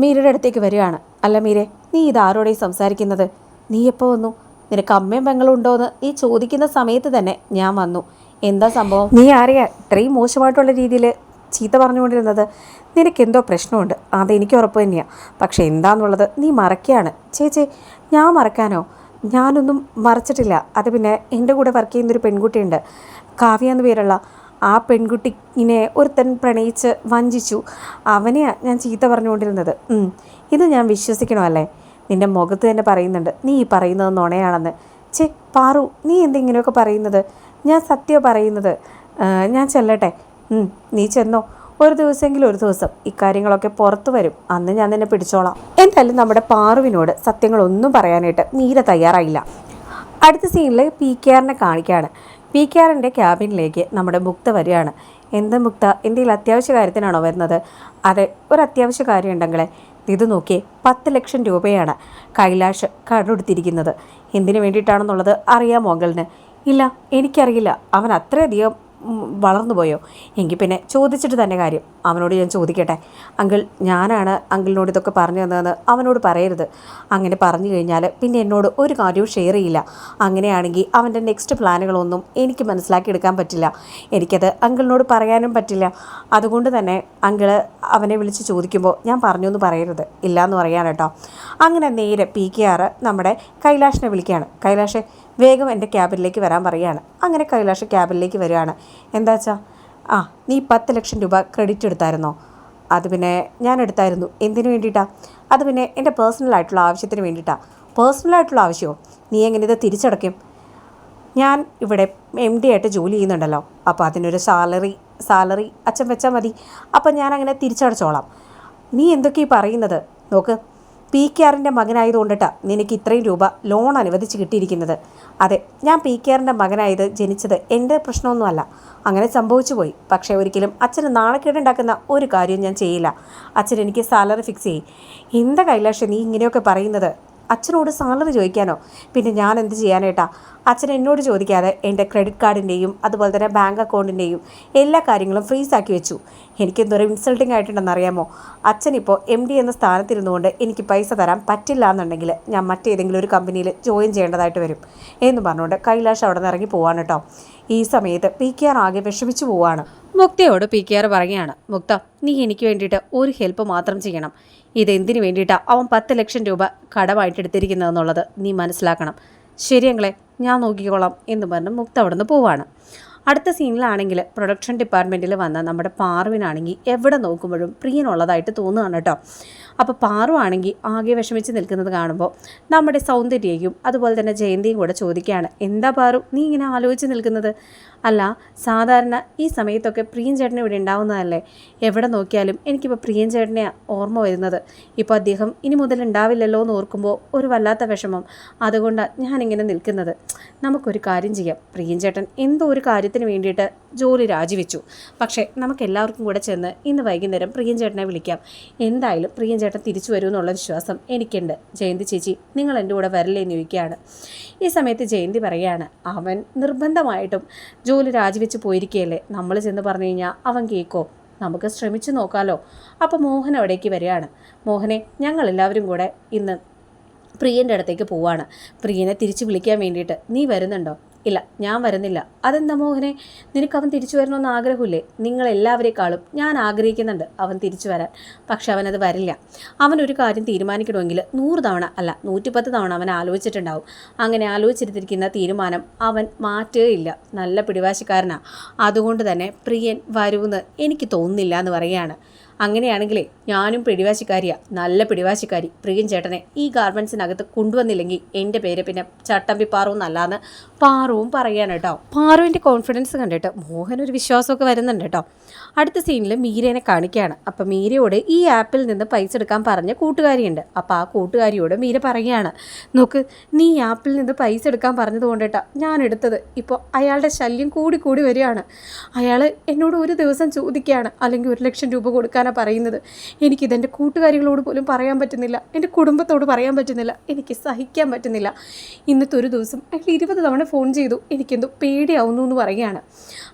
മീരയുടെ അടുത്തേക്ക് വരികയാണ്. അല്ല മീരെ നീ ഇതാരോടെ സംസാരിക്കുന്നത്? നീ എപ്പോൾ വന്നു? നിനക്ക് അമ്മയും പെങ്ങളും ഉണ്ടോ എന്ന് നീ ചോദിക്കുന്ന സമയത്ത് തന്നെ ഞാൻ വന്നു. എന്താ സംഭവം? നീ അറിയാ ഇത്രയും മോശമായിട്ടുള്ള രീതിയിൽ ചീത്ത പറഞ്ഞുകൊണ്ടിരുന്നത്? നിനക്കെന്തോ പ്രശ്നമുണ്ട്. അതെനിക്ക് ഉറപ്പ് തന്നെയാണ് പക്ഷേ എന്താണെന്നുള്ളത് നീ മറക്കുകയാണ് ചേച്ചി ഞാൻ മറക്കാനോ? ഞാനൊന്നും മറച്ചിട്ടില്ല. അത് പിന്നെ എന്റെ കൂടെ വർക്ക് ചെയ്യുന്നൊരു പെൺകുട്ടിയുണ്ട്. കാവ്യ എന്ന് പേരുള്ള ആ പെൺകുട്ടിനെ ഒരുത്തൻ പ്രണയിച്ച് വഞ്ചിച്ചു. അവനെയാണ് ഞാൻ ചീത്ത പറഞ്ഞുകൊണ്ടിരുന്നത്. ഇത് ഞാൻ വിശ്വസിക്കണോ അല്ലേ? നിന്റെ മുഖത്ത് തന്നെ പറയുന്നുണ്ട്. നീ ഈ പറയുന്നത് നുണയാണെന്ന്. ചേ പാറു നീ എന്തെങ്കിലുമൊക്കെ പറയുന്നത്? ഞാൻ സത്യം പറയുന്നത്. ഞാൻ ചെല്ലട്ടെ. നീ ചെന്നോ. ഒരു ദിവസമെങ്കിലും ഒരു ദിവസം. ഇക്കാര്യങ്ങളൊക്കെ പുറത്തു വരും. അന്ന് ഞാൻ നിന്നെ പിടിച്ചോളാം. എന്തായാലും നമ്മുടെ പാറുവിനോട് സത്യങ്ങളൊന്നും പറയാനായിട്ട് മീര തയ്യാറായില്ല. അടുത്ത സീനിൽ പി കെ ആറിനെ കാണിക്കുകയാണ് പി കെ ആറിന്റെ ക്യാബിനിലേക്ക് നമ്മുടെ മുക്ത വരികയാണ്. എന്ത് മുക്ത? എന്തെങ്കിലും അത്യാവശ്യ കാര്യത്തിനാണോ വരുന്നത്? അതെ ഒരു അത്യാവശ്യ കാര്യം ഉണ്ടെങ്കിലേ ഇത് നോക്കി പത്ത് ലക്ഷം രൂപയാണ് കൈലാഷ് കടുത്തിരിക്കുന്നത് എന്തിനു വേണ്ടിയിട്ടാണെന്നുള്ളത് അറിയാമോ അങ്കിളിന്? ഇല്ല എനിക്കറിയില്ല. അവൻ അത്രയധികം വളർന്നു പോയോ എങ്കിൽ പിന്നെ ചോദിച്ചിട്ട് തന്നെ കാര്യം. അവനോട് ഞാൻ ചോദിക്കട്ടെ. അങ്കിൾ ഞാനാണ് അങ്കിളിനോട് ഇതൊക്കെ പറഞ്ഞു തന്നതെന്ന് അവനോട് പറയരുത്. അങ്ങനെ പറഞ്ഞു കഴിഞ്ഞാൽ പിന്നെ എന്നോട് ഒരു കാര്യവും ഷെയർ ചെയ്യില്ല. അങ്ങനെയാണെങ്കിൽ അവന്റെ നെക്സ്റ്റ് പ്ലാനുകളൊന്നും എനിക്ക് മനസ്സിലാക്കിയെടുക്കാൻ പറ്റില്ല. എനിക്കത് അങ്കിളിനോട് പറയാനും പറ്റില്ല. അതുകൊണ്ട് തന്നെ അങ്കിൾ അവനെ വിളിച്ച് ചോദിക്കുമ്പോൾ ഞാൻ പറഞ്ഞു എന്ന് പറയരുത് ഇല്ലയെന്ന് പറയാൻ അങ്ങനെ നേരെ പി കെ ആറ് നമ്മുടെ കൈലാഷിനെ വിളിക്കുകയാണ്. കൈലാഷ് വേഗം എന്റെ ക്യാബിനിലേക്ക് വരാൻ പറയുകയാണ്. അങ്ങനെ കൈലാഷ് ക്യാബിനിലേക്ക് വരികയാണ്. എന്താ വെച്ചാൽ ആ നീ പത്ത് ലക്ഷം രൂപ ക്രെഡിറ്റ് എടുത്തായിരുന്നോ? അത് പിന്നെ ഞാൻ എടുത്തായിരുന്നു. എന്തിനു വേണ്ടിയിട്ടാണ് അത് പിന്നെ എന്റെ പേഴ്സണലായിട്ടുള്ള ആവശ്യത്തിന് വേണ്ടിയിട്ടാണ് പേഴ്സണലായിട്ടുള്ള ആവശ്യമോ? നീ എങ്ങനെ ഇത് തിരിച്ചടയ്ക്കും? ഞാൻ ഇവിടെ എം ഡി ആയിട്ട് ജോലി ചെയ്യുന്നുണ്ടല്ലോ. അപ്പോൾ അതിനൊരു സാലറി സാലറി അച്ഛൻ വെച്ചാൽ മതി. അപ്പം ഞാൻ അങ്ങനെ തിരിച്ചടച്ചോളാം. നീ എന്തൊക്കെയാണ് പറയുന്നത്? നോക്ക്. പി കെ ആറിന്റെ മകനായതുകൊണ്ടിട്ട് നിനക്ക് ഇത്രയും രൂപ ലോൺ അനുവദിച്ച് കിട്ടിയിരിക്കുന്നത്. അതെ ഞാൻ പി കെ ആറിന്റെ മകനായത് ജനിച്ചത് എന്റെ പ്രശ്നമൊന്നുമല്ല. അങ്ങനെ സംഭവിച്ചു പോയി. പക്ഷേ ഒരിക്കലും അച്ഛന് നാണക്കേടുണ്ടാക്കുന്ന ഒരു കാര്യം ഞാൻ ചെയ്യില്ല. അച്ഛൻ എനിക്ക് സാലറി ഫിക്സ് ചെയ്യും. എന്താ കൈലാഷ് നീ ഇങ്ങനെയൊക്കെ പറയുന്നത്? അച്ഛനോട് സാലറി ചോദിക്കാനോ? പിന്നെ ഞാൻ എന്ത് ചെയ്യാനേട്ടാ അച്ഛൻ എന്നോട് ചോദിക്കാതെ എന്റെ ക്രെഡിറ്റ് കാർഡിന്റെയും അതുപോലെ തന്നെ ബാങ്ക് അക്കൗണ്ടിന്റെയും എല്ലാ കാര്യങ്ങളും ഫ്രീസ് ആക്കി വെച്ചു. എനിക്ക് എന്തോരം ഇൻസൾട്ടിങ് ആയിട്ടുണ്ടെന്ന് അറിയാമോ? അച്ഛൻ ഇപ്പോൾ എം ഡി എന്ന സ്ഥാനത്തിരുന്നുകൊണ്ട് എനിക്ക് പൈസ തരാൻ പറ്റില്ല എന്നുണ്ടെങ്കിൽ ഞാൻ മറ്റേതെങ്കിലും ഒരു കമ്പനിയിൽ ജോയിൻ ചെയ്യേണ്ടതായിട്ട് വരും. എന്ന് പറഞ്ഞുകൊണ്ട് കൈലാഷ് അവിടെ നിന്ന് ഇറങ്ങി പോവാണ് കേട്ടോ. ഈ സമയത്ത് പി കെ ആർ ആകെ വിഷമിച്ചു പോവാണ്. മുക്തയോട് പി കെ ആർ പറയുകയാണ് മുക്ത നീ എനിക്ക് വേണ്ടിയിട്ട് ഒരു ഹെൽപ്പ് മാത്രം ചെയ്യണം. ഇതെന്തിനു വേണ്ടിയിട്ടാണ് അവൻ പത്ത് ലക്ഷം രൂപ കടമായിട്ട് എടുത്തിരിക്കുന്നതെന്നുള്ളത് നീ മനസ്സിലാക്കണം. ശരിയങ്ങളെ ഞാൻ നോക്കിക്കോളാം എന്ന് പറഞ്ഞ് മുക്ത അവിടെ നിന്ന് പോവാണ്. അടുത്ത സീനിലാണെങ്കിൽ പ്രൊഡക്ഷൻ ഡിപ്പാർട്ട്മെന്റിൽ വന്ന നമ്മുടെ പാറുവിനാണെങ്കിൽ എവിടെ നോക്കുമ്പോഴും പ്രിയനുള്ളതായിട്ട് തോന്നുകയാണ് കേട്ടോ. അപ്പോൾ പാറു ആണെങ്കിൽ ആകെ വിഷമിച്ച് നിൽക്കുന്നത് കാണുമ്പോൾ നമ്മുടെ സൗന്ദര്യയും അതുപോലെ തന്നെ ജയന്തിയും കൂടെ ചോദിക്കുകയാണ് എന്താ പാറു നീ ഇങ്ങനെ ആലോചിച്ച് നിൽക്കുന്നത്? അല്ല സാധാരണ ഈ സമയത്തൊക്കെ പ്രിയൻ ചേട്ടൻ ഇവിടെ ഉണ്ടാവുന്നതല്ലേ? എവിടെ നോക്കിയാലും എനിക്കിപ്പോൾ പ്രിയൻ ചേട്ടനെ ഓർമ്മ വരുന്നത്. ഇപ്പോൾ അദ്ദേഹം ഇനി മുതൽ ഉണ്ടാവില്ലല്ലോ എന്ന് ഓർക്കുമ്പോൾ ഒരു വല്ലാത്ത വിഷമം. അതുകൊണ്ടാണ് ഞാനിങ്ങനെ നിൽക്കുന്നത്. നമുക്കൊരു കാര്യം ചെയ്യാം. പ്രിയൻ ചേട്ടൻ എന്തോ ഒരു കാര്യത്തിന് വേണ്ടിയിട്ട് ജോലി രാജിവെച്ചു. പക്ഷേ നമുക്ക് എല്ലാവർക്കും കൂടെ ചെന്ന് ഇന്ന് വൈകുന്നേരം പ്രിയൻ ചേട്ടനെ വിളിക്കാം. എന്തായാലും പ്രിയൻ ചേട്ടൻ തിരിച്ചു വരുമെന്നുള്ള വിശ്വാസം എനിക്കുണ്ട്. ജയന്തി ചേച്ചി നിങ്ങൾ എന്റെ കൂടെ വരല്ലേ എന്ന് ചോദിക്കുകയാണ് ഈ സമയത്ത് ജയന്തി പറയുകയാണ് അവൻ നിർബന്ധമായിട്ടും ജോലി രാജിവെച്ച് പോയിരിക്കുകയല്ലേ നമ്മൾ ചെന്ന് പറഞ്ഞു കഴിഞ്ഞാൽ അവൻ കേൾക്കോ നമുക്ക് ശ്രമിച്ചു നോക്കാമല്ലോ അപ്പോൾ മോഹൻ അവിടേക്ക് വരികയാണ്. മോഹനെ ഞങ്ങളെല്ലാവരും കൂടെ ഇന്ന് പ്രിയന്റെ അടുത്തേക്ക് പോവാണ്. പ്രിയനെ തിരിച്ചു വിളിക്കാൻ വേണ്ടിയിട്ട് നീ വരുന്നുണ്ടോ? ഇല്ല ഞാൻ വരുന്നില്ല. അതെന്താ മോഹനെ? നിനക്ക് അവൻ തിരിച്ചു വരണമെന്ന് ആഗ്രഹമില്ലേ? നിങ്ങളെല്ലാവരെക്കാളും ഞാൻ ആഗ്രഹിക്കുന്നുണ്ട് അവൻ തിരിച്ചു വരാൻ. പക്ഷെ അവനത് വരില്ല. അവൻ ഒരു കാര്യം തീരുമാനിക്കണമെങ്കിൽ നൂറ് തവണ അല്ല നൂറ്റിപ്പത്ത് തവണ അവൻ ആലോചിച്ചിട്ടുണ്ടാവും. അങ്ങനെ ആലോചിച്ചിരുത്തിരിക്കുന്ന തീരുമാനം അവൻ മാറ്റുകയില്ല. നല്ല പിടിവാശിക്കാരനാണ് അതുകൊണ്ട് തന്നെ പ്രിയൻ വരുമെന്ന് എനിക്ക് തോന്നുന്നില്ല എന്ന് പറയുകയാണ്. അങ്ങനെയാണെങ്കിലേ ഞാനും പിടിവാശിക്കാരിയാ. നല്ല പിടിവാശിക്കാരി. പ്രിയൻ ചേട്ടനെ ഈ ഗാർമെൻസിനകത്ത് കൊണ്ടുവന്നില്ലെങ്കിൽ എന്റെ പേര് പിന്നെ ചട്ടമ്പി പാറു എന്നല്ലാന്ന് പാറുവും പറയാണ് കേട്ടോ പാറുവിന്റെ കോൺഫിഡൻസ് കണ്ടിട്ട് മോഹൻ ഒരു വിശ്വാസമൊക്കെ വരുന്നുണ്ട് കേട്ടോ അടുത്ത സീനിൽ മീരേനെ കാണിക്കുകയാണ് അപ്പം മീരയോട് ഈ ആപ്പിൽ നിന്ന് പൈസ എടുക്കാൻ പറഞ്ഞ കൂട്ടുകാരിയുണ്ട്. അപ്പോൾ ആ കൂട്ടുകാരിയോട് മീര പറയുകയാണ് നോക്ക് നീ ആപ്പിൽ നിന്ന് പൈസ എടുക്കാൻ പറഞ്ഞത് കൊണ്ടിട്ടാ ഞാൻ എടുത്തത്. ഇപ്പോൾ അയാളുടെ ശല്യം കൂടി കൂടി വരികയാണ്. അയാൾ എന്നോട് ഒരു ദിവസം ചോദിക്കുകയാണ് അല്ലെങ്കിൽ ഒരു ലക്ഷം രൂപ കൊടുക്കാനാണ് പറയുന്നത്? എനിക്കിതെന്റെ കൂട്ടുകാരികളോട് പോലും പറയാൻ പറ്റുന്നില്ല. എന്റെ കുടുംബത്തോട് പറയാൻ പറ്റുന്നില്ല. എനിക്ക് സഹിക്കാൻ പറ്റുന്നില്ല. ഇന്നത്തെ ഒരു ദിവസം അയാൾ ഇരുപത് തവണ ഫോൺ ചെയ്തു. എനിക്കെന്തോ പേടിയാവുന്നു എന്ന് പറയുകയാണ്.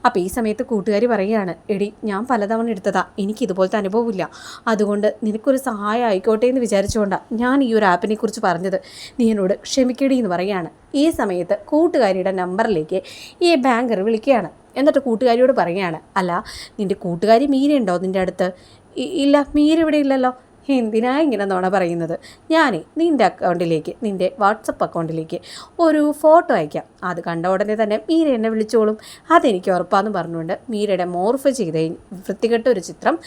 അപ്പോൾ ഈ സമയത്ത് കൂട്ടുകാരി പറയുകയാണ് എടി ഞാൻ പലതവണ എടുത്തതാ. എനിക്ക് ഇതുപോലത്തെ അനുഭവമില്ല അതുകൊണ്ട് നിനക്കൊരു സഹായം ആയിക്കോട്ടെ എന്ന് വിചാരിച്ചുകൊണ്ടാണ് ഞാൻ ഈ ഒരു ആപ്പിനെ കുറിച്ച് പറഞ്ഞത്. നീ എന്നോട് ക്ഷമിക്കടി എന്ന് പറയുകയാണ്. ഈ സമയത്ത് കൂട്ടുകാരിയുടെ നമ്പറിലേക്ക് ഈ ബാങ്കർ വിളിക്കുകയാണ്. എന്നിട്ട് കൂട്ടുകാരിയോട് പറയുകയാണ് അല്ല നിന്റെ കൂട്ടുകാരി മീനുണ്ടോ നിന്റെ അടുത്ത്? "ഇ- ഇല്ല മീര ഇവിടെ ഇല്ലല്ലോ. എന്തിനാ ഇങ്ങനെ നോണ പറയുന്നത്? ഞാനേ നിന്റെ അക്കൗണ്ടിലേക്ക് നിന്റെ വാട്സപ്പ് അക്കൗണ്ടിലേക്ക് ഒരു ഫോട്ടോ അയക്കാം. അത് കണ്ട ഉടനെ തന്നെ മീര എന്നെ വിളിച്ചോളും. അതെനിക്ക് ഉറപ്പാന്ന് പറഞ്ഞുകൊണ്ട് മീരയുടെ മോർഫ് ചെയ്ത വൃത്തികെട്ട ഒരു ചിത്രം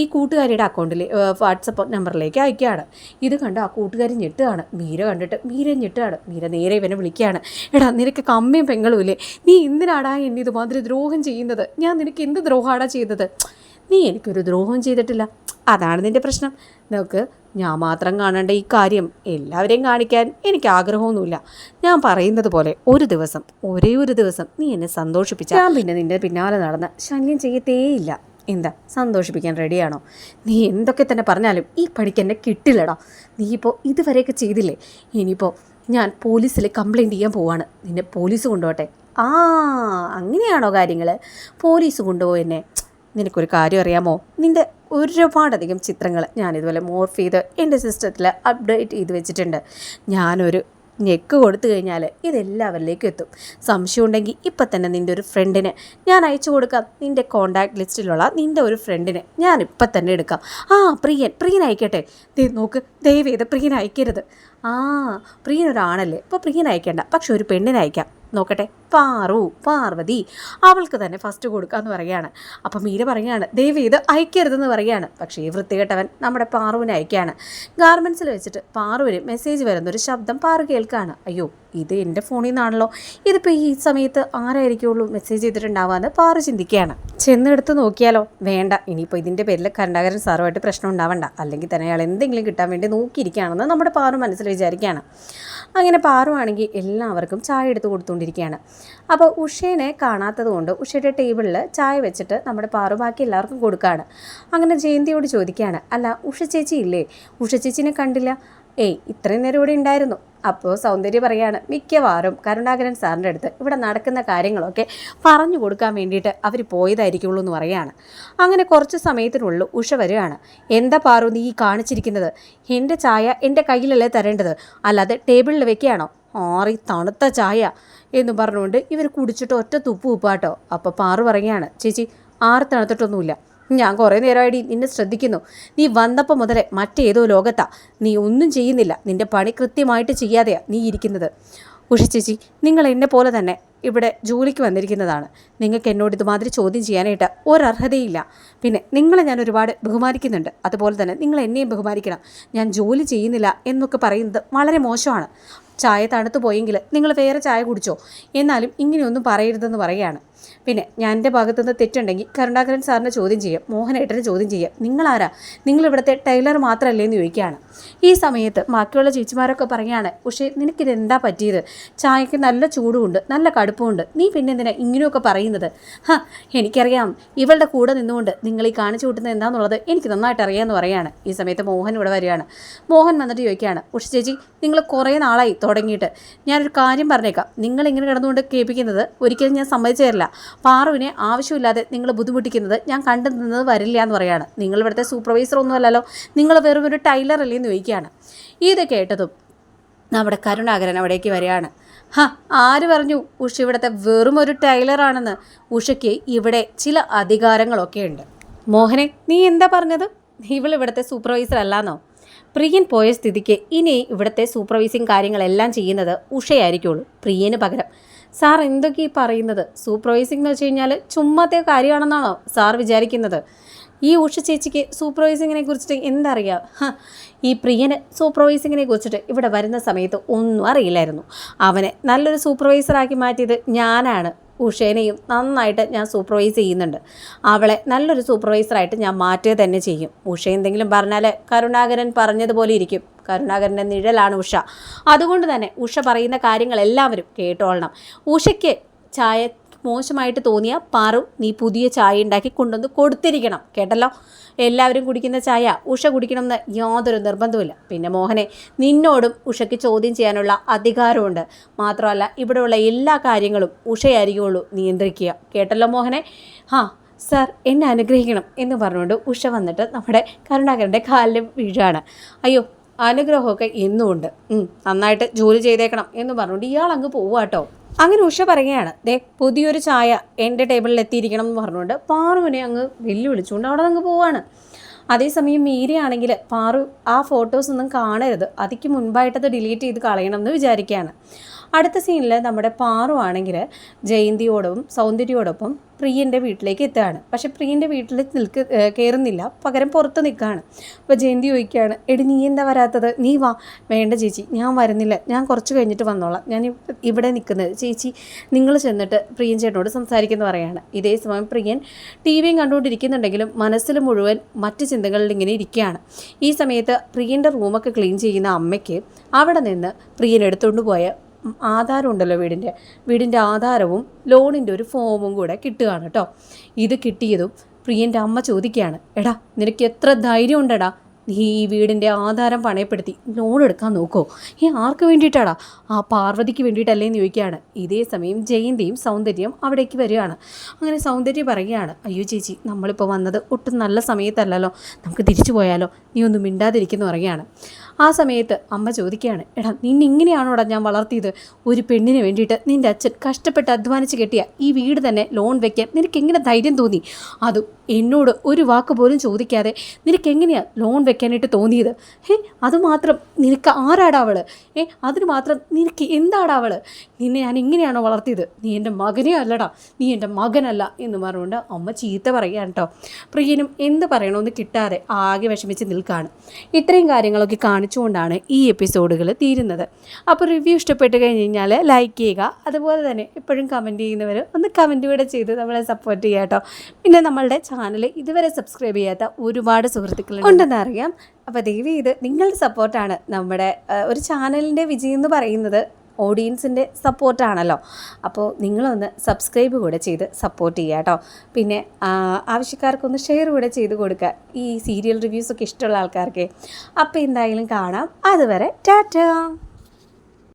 ഈ കൂട്ടുകാരിയുടെ അക്കൗണ്ടിൽ വാട്സപ്പ് നമ്പറിലേക്ക് അയക്കുകയാണ്. ഇത് കണ്ട് ആ കൂട്ടുകാരി ഞെട്ടുകയാണ്. മീര കണ്ടിട്ട് മീര ഞെട്ടുകയാണ്. മീര നേരെ ഇവനെ വിളിക്കുകയാണ്. എടാ നിനക്ക് കമ്മയും പെങ്ങളും ഇല്ലേ? നീ എന്തിനാടാ എന്നെ ഇതുമാതിരി ദ്രോഹം ചെയ്യുന്നത്? ഞാൻ നിനക്ക് എന്ത് ദ്രോഹമാടാ ചെയ്തത്? നീ എനിക്കൊരു ദ്രോഹം ചെയ്തിട്ടില്ല. അതാണ് നിന്റെ പ്രശ്നം. നോക്ക് ഞാൻ മാത്രം കാണേണ്ട ഈ കാര്യം. എല്ലാവരെയും കാണിക്കാൻ എനിക്ക് ആഗ്രഹമൊന്നുമില്ല. ഞാൻ പറയുന്നത് പോലെ ഒരു ദിവസം ഒരേ ഒരു ദിവസം നീ എന്നെ സന്തോഷിപ്പിച്ച ഞാൻ പിന്നെ നിന്റെ പിന്നാലെ നടന്ന് ശല്യം ചെയ്യത്തേയില്ല. എന്താ സന്തോഷിപ്പിക്കാൻ റെഡിയാണോ നീ എന്തൊക്കെ തന്നെ പറഞ്ഞാലും ഈ പണിക്ക് എന്നെ കിട്ടില്ലടാ. നീ ഇപ്പോൾ ഇതുവരെയൊക്കെ ചെയ്തില്ലേ? ഇനിയിപ്പോൾ ഞാൻ പോലീസിൽ കംപ്ലൈന്റ് ചെയ്യാൻ പോവാണ്. നിന്നെ പോലീസ് കൊണ്ടുപോട്ടെ ആ അങ്ങനെയാണോ കാര്യങ്ങൾ പോലീസ് കൊണ്ടുപോയി എന്നെ. നിനക്കൊരു കാര്യം അറിയാമോ? നിന്റെ ഒരുപാടധികം ചിത്രങ്ങൾ ഞാനിതുപോലെ മോർഫ് ചെയ്ത് എന്റെ സിസ്റ്റത്തിൽ അപ്ഡേറ്റ് ചെയ്ത് വെച്ചിട്ടുണ്ട്. ഞാനൊരു ഞെക്ക് കൊടുത്തു കഴിഞ്ഞാൽ ഇതെല്ലാവരിലേക്കും എത്തും. സംശയം ഉണ്ടെങ്കിൽ ഇപ്പം തന്നെ നിന്റെ ഒരു ഫ്രണ്ടിന് ഞാൻ അയച്ചു കൊടുക്കാം. നിന്റെ കോണ്ടാക്ട് ലിസ്റ്റിലുള്ള നിന്റെ ഒരു ഫ്രണ്ടിന് ഞാൻ ഇപ്പം തന്നെ എടുക്കാം. ആ പ്രിയൻ പ്രിയൻ അയക്കട്ടെ. ദേ നോക്ക് ദയവ് ചെയ്ത് പ്രിയൻ അയക്കരുത്. ആ പ്രിയൻ ഒരാണല്ലേ? ഇപ്പോൾ പ്രിയൻ അയക്കേണ്ട. പക്ഷെ ഒരു പെണ്ണിനെ അയക്കാം. നോക്കട്ടെ പാറു പാർവതി അവൾക്ക് തന്നെ ഫസ്റ്റ് കൊടുക്കാന്ന് പറയാണ് അപ്പം മീര പറയുകയാണ് ദയവ് ഇത് അയക്കരുതെന്ന് പറയാണ് പക്ഷേ ഈ വൃത്തികെട്ടവൻ നമ്മുടെ പാറുവിനെ അയക്കുകയാണ്. ഗാർമെൻസിൽ വെച്ചിട്ട് പാറുവിന് മെസ്സേജ് വരുന്നൊരു ശബ്ദം പാറു കേൾക്കുകയാണ് അയ്യോ ഇത് എന്റെ ഫോണിൽ നിന്നാണല്ലോ ഇതിപ്പോൾ ഈ സമയത്ത് ആരായിരിക്കുള്ളൂ മെസ്സേജ് ചെയ്തിട്ടുണ്ടാവാന്ന് പാറു ചിന്തിക്കുകയാണ്. ചെന്നെടുത്ത് നോക്കിയാലോ? വേണ്ട. ഇനിയിപ്പോൾ ഇതിന്റെ പേരിൽ കണ്ടാകരൻ സാറുമായിട്ട് പ്രശ്നം ഉണ്ടാവണ്ട. അല്ലെങ്കിൽ തന്നെ അയാൾ എന്തെങ്കിലും കിട്ടാൻ വേണ്ടി നോക്കിയിരിക്കുകയാണെന്ന് നമ്മുടെ പാറു മനസ്സിൽ വിചാരിക്കുകയാണ്. അങ്ങനെ പാറുവാണെങ്കിൽ എല്ലാവർക്കും ചായ എടുത്ത് കൊടുത്തുകൊണ്ടിരിക്കുകയാണ്. അപ്പോൾ ഉഷേനെ കാണാത്തത് കൊണ്ട് ഉഷയുടെ ടേബിളിൽ ചായ വെച്ചിട്ട് നമ്മുടെ പാറു ബാക്കി എല്ലാവർക്കും കൊടുക്കുകയാണ്. അങ്ങനെ ജയന്തിയോട് ചോദിക്കുകയാണ്. അല്ല ഉഷ ചേച്ചി ഇല്ലേ? ഉഷ ചേച്ചിനെ കണ്ടില്ല. ഏയ് ഇത്രയും നേരം ഇവിടെ ഉണ്ടായിരുന്നു. അപ്പോൾ സൗന്ദര്യ പറയാണ് മിക്കവാറും കരുണാകരൻ സാറിന്റെ അടുത്ത് ഇവിടെ നടക്കുന്ന കാര്യങ്ങളൊക്കെ പറഞ്ഞു കൊടുക്കാൻ വേണ്ടിയിട്ട് അവർ പോയതായിരിക്കുള്ളൂ എന്ന് പറയാണ്. അങ്ങനെ കുറച്ച് സമയത്തിനുള്ളിൽ ഉഷ വരികയാണ്. എന്താ പാറു നീ ഈ കാണിച്ചിരിക്കുന്നത്? എന്റെ ചായ എന്റെ കയ്യിലല്ലേ തരേണ്ടത്? അല്ലാതെ ടേബിളിൽ വെക്കുകയാണോ? ആറി തണുത്ത ചായ എന്ന് പറഞ്ഞുകൊണ്ട് ഇവർ കുടിച്ചിട്ട് ഒറ്റ തുപ്പ് ഉപ്പാട്ടോ. അപ്പോൾ പാറു പറയുകയാണ് ചേച്ചി ആറ് തണുത്തിട്ടൊന്നുമില്ല. ഞാൻ കുറേ നേരമായിട്ട് നിന്നെ ശ്രദ്ധിക്കുന്നു. നീ വന്നപ്പോൾ മുതലേ മറ്റേതോ ലോകത്താ. നീ ഒന്നും ചെയ്യുന്നില്ല. നിന്റെ പണി കൃത്യമായിട്ട് ചെയ്യാതെയാ നീ ഇരിക്കുന്നത്. ഉഷ ചേച്ചി നിങ്ങൾ എന്നെ പോലെ തന്നെ ഇവിടെ ജോലിക്ക് വന്നിരിക്കുന്നതാണ്. നിങ്ങൾക്ക് എന്നോട് ഇതുമാതിരി ചോദ്യം ചെയ്യാനായിട്ട് ഒരർഹതയില്ല. പിന്നെ നിങ്ങളെ ഞാൻ ഒരുപാട് ബഹുമാനിക്കുന്നുണ്ട്. അതുപോലെ തന്നെ നിങ്ങൾ എന്നെയും ബഹുമാനിക്കണം. ഞാൻ ജോലി ചെയ്യുന്നില്ല എന്നൊക്കെ പറയുന്നത് വളരെ മോശമാണ്. ചായ തണുത്തു പോയെങ്കിൽ നിങ്ങൾ വേറെ ചായ കുടിച്ചോ? എന്നാലും ഇങ്ങനെയൊന്നും പറയരുതെന്ന് പറയുകയാണ്. പിന്നെ ഞാൻ എന്റെ ഭാഗത്തുനിന്ന് തെറ്റുണ്ടെങ്കിൽ കരുണാകരൻ സാറിനെ ചോദ്യം ചെയ്യാം മോഹനേട്ടനെ ചോദ്യം ചെയ്യാം. നിങ്ങളാരാ? നിങ്ങൾ ഇവിടുത്തെ ടൈലർ മാത്രമല്ലേ എന്ന് ചോദിക്കുകയാണ്. ഈ സമയത്ത് ബാക്കിയുള്ള ചേച്ചിമാരൊക്കെ പറയുകയാണ് പക്ഷേ നിനക്കിതെന്താ പറ്റിയത്? ചായക്ക് നല്ല ചൂടുമുണ്ട് നല്ല കടുപ്പമുണ്ട്. നീ പിന്നെ എന്തിനാ ഇങ്ങനെയൊക്കെ പറയുന്നത്? ഹാ എനിക്കറിയാം. ഇവളുടെ കൂടെ നിന്നുകൊണ്ട് നിങ്ങൾ ഈ കാണിച്ചു കൂട്ടുന്നത് എന്താണെന്നുള്ളത് എനിക്ക് നന്നായിട്ട് അറിയാമെന്ന് പറയാണ്. ഈ സമയത്ത് മോഹൻ ഇവിടെ വരികയാണ്. മോഹൻ വന്നിട്ട് ചോദിക്കുകയാണ് ഉഷ ചേച്ചി നിങ്ങൾ കുറേ നാളായി തുടങ്ങിയിട്ട്. ഞാനൊരു കാര്യം പറഞ്ഞേക്കാം. നിങ്ങൾ ഇങ്ങനെ കിടന്നുകൊണ്ട് കേൾപ്പിക്കുന്നത് ഒരിക്കലും ഞാൻ സമ്മതിച്ചു തരില്ല പാറുവിനെ ആവശ്യമില്ലാതെ നിങ്ങൾ ബുദ്ധിമുട്ടിക്കുന്നത് ഞാൻ കണ്ടു നിന്നത് വരില്ല എന്ന് പറയാണ്. നിങ്ങൾ ഇവിടുത്തെ സൂപ്പർവൈസർ ഒന്നുമല്ലല്ലോ നിങ്ങൾ വെറും ഒരു ടൈലർ അല്ലേ എന്ന് ചോദിക്കുകയാണ്. ഇത് കേട്ടതും നമ്മുടെ കരുണാകരൻ അവിടേക്ക് വരികയാണ്. ഹ ആര് പറഞ്ഞു ഉഷ ഇവിടുത്തെ വെറും ഒരു ടൈലറാണെന്ന് ഉഷയ്ക്ക് ഇവിടെ ചില അധികാരങ്ങളൊക്കെ ഉണ്ട്. മോഹനെ നീ എന്താ പറഞ്ഞത്? ഇവൾ ഇവിടുത്തെ സൂപ്പർവൈസർ അല്ലാന്നോ? പ്രിയൻ പോയ സ്ഥിതിക്ക് ഇനി ഇവിടുത്തെ സൂപ്പർവൈസിങ് കാര്യങ്ങളെല്ലാം ചെയ്യുന്നത് ഉഷയായിരിക്കുള്ളൂ. പ്രിയന് പകരം സാർ എന്തൊക്കെ ഈ പറയുന്നത്? സൂപ്പർവൈസിംഗ് എന്ന് വെച്ച് കഴിഞ്ഞാൽ ചുമ്മാത്തെ കാര്യമാണെന്നാണോ സാർ വിചാരിക്കുന്നത്? ഈ ഉഷ ചേച്ചിക്ക് സൂപ്പർവൈസിങ്ങിനെ കുറിച്ചിട്ട് എന്തറിയാം? ഈ പ്രിയന് സൂപ്പർവൈസിങ്ങിനെ കുറിച്ചിട്ട് ഇവിടെ വരുന്ന സമയത്ത് ഒന്നും അറിയില്ലായിരുന്നു. അവനെ നല്ലൊരു സൂപ്പർവൈസറാക്കി മാറ്റിയത് ഞാനാണ്. ഉഷേനെയും നന്നായിട്ട് ഞാൻ സൂപ്പർവൈസ് ചെയ്യുന്നുണ്ട്. അവളെ നല്ലൊരു സൂപ്പർവൈസറായിട്ട് ഞാൻ മാറ്റുക തന്നെ ചെയ്യും. ഉഷ എന്തെങ്കിലും പറഞ്ഞാൽ കരുണാകരൻ പറഞ്ഞതുപോലെ ഇരിക്കും. കരുണാകരന്റെ നിഴലാണ് ഉഷ. അതുകൊണ്ട് തന്നെ ഉഷ പറയുന്ന കാര്യങ്ങൾ എല്ലാവരും കേട്ടോളണം. ഉഷയ്ക്ക് ചായ മോശമായിട്ട് തോന്നിയ പാറും നീ പുതിയ ചായ ഉണ്ടാക്കി കൊണ്ടുവന്ന് കൊടുത്തിരിക്കണം. കേട്ടല്ലോ? എല്ലാവരും കുടിക്കുന്ന ചായ ഉഷ കുടിക്കണമെന്ന് യാതൊരു നിർബന്ധമില്ല പിന്നെ മോഹനെ നിന്നോടും ഉഷയ്ക്ക് ചോദ്യം ചെയ്യാനുള്ള അധികാരമുണ്ട്. മാത്രമല്ല ഇവിടെയുള്ള എല്ലാ കാര്യങ്ങളും ഉഷയായിരിക്കുള്ളൂ നിയന്ത്രിക്കുക. കേട്ടല്ലോ മോഹനെ? ഹാ സാർ എന്നെ അനുഗ്രഹിക്കണം എന്ന് പറഞ്ഞുകൊണ്ട് ഉഷ വന്നിട്ട് നമ്മുടെ കരുണാകരന്റെ കാലിൽ വീഴാണ്. അയ്യോ അനുഗ്രഹമൊക്കെ എന്നുമുണ്ട്. നന്നായിട്ട് ജോലി ചെയ്തേക്കണം എന്ന് പറഞ്ഞുകൊണ്ട് ഇയാൾ അങ്ങ് പോവാട്ടോ അങ്ങനെ ഉഷ പറയുകയാണ് ദേ പുതിയൊരു ചായ എന്റെ ടേബിളിൽ എത്തിയിരിക്കണം എന്ന് പറഞ്ഞുകൊണ്ട് പാറുവിനെ അങ്ങ് വെല്ലുവിളിച്ചുകൊണ്ട് അവിടെ അങ്ങ് പോവാണ്. അതേസമയം മീരയാണെങ്കിൽ പാറു ആ ഫോട്ടോസ് ഒന്നും കാണരുത് അതിക്ക് മുൻപായിട്ടത് ഡിലീറ്റ് ചെയ്ത് കളയണം എന്ന് വിചാരിക്കുകയാണ്. അടുത്ത സീനിൽ നമ്മുടെ പാറു ആണെങ്കിൽ ജയന്തിയോടൊപ്പം സൗന്ദര്യോടൊപ്പം പ്രിയന്റെ വീട്ടിലേക്ക് എത്തുകയാണ്. പക്ഷെ പ്രിയന്റെ വീട്ടിൽ നിൽക്ക് കയറുന്നില്ല പകരം പുറത്ത് നിൽക്കുകയാണ്. അപ്പോൾ ജയന്തി ചോദിക്കുകയാണ് എടി നീ എന്താ വരാത്തത്? നീ വാ. വേണ്ട ചേച്ചി. ഞാൻ വരുന്നില്ല. ഞാൻ കുറച്ച് കഴിഞ്ഞിട്ട് വന്നോളാം. ഞാൻ ഇവിടെ നിൽക്കുന്നത്. ചേച്ചി നിങ്ങൾ ചെന്നിട്ട് പ്രിയൻ ചേട്ടനോട് സംസാരിക്കുന്നു പറയാണ് ഇതേ സമയം പ്രിയൻ ടി വിയും കണ്ടുകൊണ്ടിരിക്കുന്നുണ്ടെങ്കിലും മനസ്സിൽ മുഴുവൻ മറ്റ് ചിന്തകളിൽ ഇങ്ങനെ ഇരിക്കുകയാണ്. ഈ സമയത്ത് പ്രിയന്റെ റൂമൊക്കെ ക്ലീൻ ചെയ്യുന്ന അമ്മയ്ക്ക് അവിടെ നിന്ന് പ്രിയൻ എടുത്തുകൊണ്ട് പോയ ആധാരം ഉണ്ടല്ലോ വീടിന്റെ വീടിന്റെ ആധാരവും ലോണിന്റെ ഒരു ഫോമും കൂടെ കിട്ടുകയാണ് കേട്ടോ. ഇത് കിട്ടിയതും പ്രിയന്റെ അമ്മ ചോദിക്കുകയാണ് എടാ നിനക്ക് എത്ര ധൈര്യം ഉണ്ടെടാ നീ ഈ വീടിന്റെ ആധാരം പണയപ്പെടുത്തി ലോൺ എടുക്കാൻ നോക്കോ. ഈ ആർക്ക് വേണ്ടിയിട്ടാടാ? ആ പാർവതിക്ക് വേണ്ടിയിട്ടല്ലേ എന്ന് ചോദിക്കുകയാണ്. ഇതേ സമയം ജയന്തിയും സൗന്ദര്യം അവിടേക്ക് വരികയാണ്. അങ്ങനെ സൗന്ദര്യം പറയുകയാണ് അയ്യോ ചേച്ചി നമ്മളിപ്പോൾ വന്നത് ഒട്ടും നല്ല സമയത്തല്ലല്ലോ. നമുക്ക് തിരിച്ചു പോയാലോ? നീ ഒന്നും മിണ്ടാതിരിക്കുന്നു പറയുകയാണ്. ആ സമയത്ത് അമ്മ ചോദിക്കുകയാണ് എടാ നിന്നെ ഇങ്ങനെയാണോടാ ഞാൻ വളർത്തിയത്? ഒരു പെണ്ണിന് വേണ്ടിയിട്ട് നിന്റെ അച്ഛൻ കഷ്ടപ്പെട്ട് അധ്വാനിച്ച് കെട്ടിയ ഈ വീട് തന്നെ ലോൺ വെക്കാൻ നിനക്ക് എങ്ങനെ ധൈര്യം തോന്നി? അതും എന്നോട് ഒരു വാക്ക് പോലും ചോദിക്കാതെ നിനക്ക് എങ്ങനെയാണ് ലോൺ വെക്കാനായിട്ട് തോന്നിയത്? ഹേ അതുമാത്രം നിനക്ക് ആരാടാവൾ ഏ അതിന് മാത്രം നിനക്ക് എന്താടാവൾ നിന്നെ ഞാൻ എങ്ങനെയാണോ വളർത്തിയത്? നീ എന്റെ മകനേ അല്ലടാ നീ എന്റെ മകനല്ല എന്ന് പറഞ്ഞുകൊണ്ട് അമ്മ ചീത്ത പറയുകയാണ് കേട്ടോ പ്രിയനും എന്ത് പറയണമെന്ന് കിട്ടാതെ ആകെ വിഷമിച്ച് നിൽക്കുകയാണ് ഇത്രയും കാര്യങ്ങളൊക്കെ കാണിച്ചുകൊണ്ടാണ് ഈ എപ്പിസോഡുകൾ തീരുന്നത്. അപ്പോൾ റിവ്യൂ ഇഷ്ടപ്പെട്ട് കഴിഞ്ഞ് കഴിഞ്ഞാൽ ലൈക്ക് ചെയ്യുക. അതുപോലെ തന്നെ എപ്പോഴും കമന്റ് ചെയ്യുന്നവർ ഒന്ന് കമന്റ് കൂടെ ചെയ്ത് നമ്മളെ സപ്പോർട്ട് ചെയ്യുക കേട്ടോ. പിന്നെ നമ്മളുടെ ചാനൽ ഇതുവരെ സബ്സ്ക്രൈബ് ചെയ്യാത്ത ഒരുപാട് സുഹൃത്തുക്കൾ ഉണ്ടെന്ന് അറിയാം. അപ്പോൾ ദേവി ഇത് നിങ്ങളുടെ സപ്പോർട്ടാണ് നമ്മുടെ ഒരു ചാനലിന്റെ വിജയം എന്ന് പറയുന്നത്. ഓഡിയൻസിന്റെ സപ്പോർട്ടാണല്ലോ അപ്പോൾ നിങ്ങളൊന്ന് സബ്സ്ക്രൈബ് കൂടെ ചെയ്ത് സപ്പോർട്ട് ചെയ്യുക കേട്ടോ. പിന്നെ ആവശ്യക്കാർക്കൊന്ന് ഷെയർ കൂടെ ചെയ്ത് കൊടുക്കുക. ഈ സീരിയൽ റിവ്യൂസൊക്കെ ഇഷ്ടമുള്ള ആൾക്കാർക്ക്. അപ്പോൾ എന്തായാലും കാണാം. അതുവരെ ടാറ്റാ.